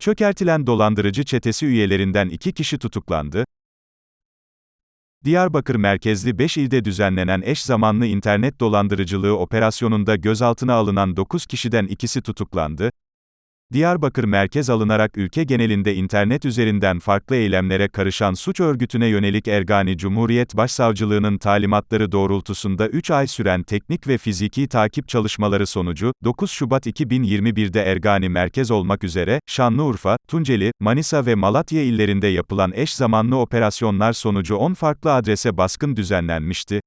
Çökertilen dolandırıcı çetesi üyelerinden iki kişi tutuklandı. Diyarbakır merkezli 5 ilde düzenlenen eş zamanlı internet dolandırıcılığı operasyonunda gözaltına alınan 9 kişiden ikisi tutuklandı. Diyarbakır merkez alınarak ülke genelinde internet üzerinden farklı eylemlere karışan suç örgütüne yönelik Ergani Cumhuriyet Başsavcılığının talimatları doğrultusunda 3 ay süren teknik ve fiziki takip çalışmaları sonucu, 9 Şubat 2021'de Ergani merkez olmak üzere, Şanlıurfa, Tunceli, Manisa ve Malatya illerinde yapılan eş zamanlı operasyonlar sonucu 10 farklı adrese baskın düzenlenmişti.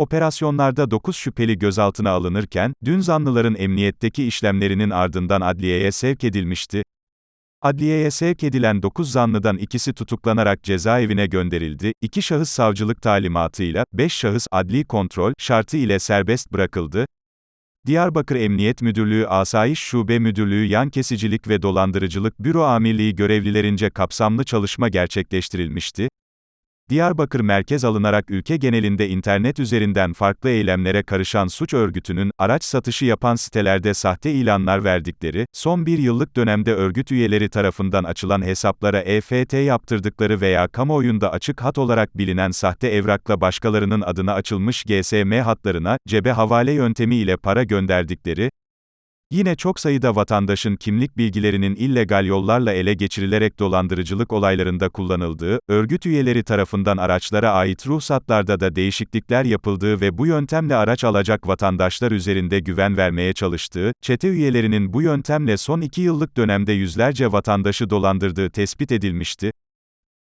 Operasyonlarda 9 şüpheli gözaltına alınırken, dün zanlıların emniyetteki işlemlerinin ardından adliyeye sevk edilmişti. Adliyeye sevk edilen 9 zanlıdan ikisi tutuklanarak cezaevine gönderildi, 2 şahıs savcılık talimatıyla, 5 şahıs adli kontrol şartı ile serbest bırakıldı. Diyarbakır Emniyet Müdürlüğü Asayiş Şube Müdürlüğü Yan Kesicilik ve Dolandırıcılık Büro Amirliği görevlilerince kapsamlı çalışma gerçekleştirilmişti. Diyarbakır merkez alınarak ülke genelinde internet üzerinden farklı eylemlere karışan suç örgütünün, araç satışı yapan sitelerde sahte ilanlar verdikleri, son bir yıllık dönemde örgüt üyeleri tarafından açılan hesaplara EFT yaptırdıkları veya kamuoyunda açık hat olarak bilinen sahte evrakla başkalarının adına açılmış GSM hatlarına, cebe havale yöntemi ile para gönderdikleri, Yine çok sayıda vatandaşın kimlik bilgilerinin illegal yollarla ele geçirilerek dolandırıcılık olaylarında kullanıldığı, örgüt üyeleri tarafından araçlara ait ruhsatlarda da değişiklikler yapıldığı ve bu yöntemle araç alacak vatandaşlar üzerinde güven vermeye çalıştığı, çete üyelerinin bu yöntemle son iki yıllık dönemde yüzlerce vatandaşı dolandırdığı tespit edilmişti.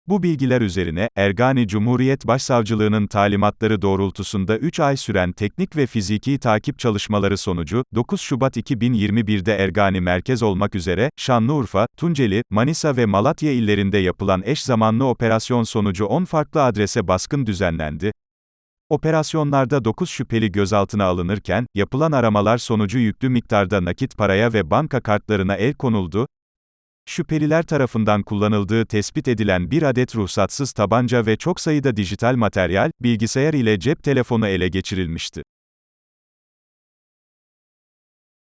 Bu bilgiler üzerine, Ergani Cumhuriyet Başsavcılığının talimatları doğrultusunda 3 ay süren teknik ve fiziki takip çalışmaları sonucu, 9 Şubat 2021'de Ergani merkez olmak üzere, Şanlıurfa, Tunceli, Manisa ve Malatya illerinde yapılan eş zamanlı operasyon sonucu 10 farklı adrese baskın düzenlendi. Operasyonlarda 9 şüpheli gözaltına alınırken, yapılan aramalar sonucu yüklü miktarda nakit paraya ve banka kartlarına el konuldu, Şüpheliler tarafından kullanıldığı tespit edilen bir adet ruhsatsız tabanca ve çok sayıda dijital materyal, bilgisayar ile cep telefonu ele geçirilmişti.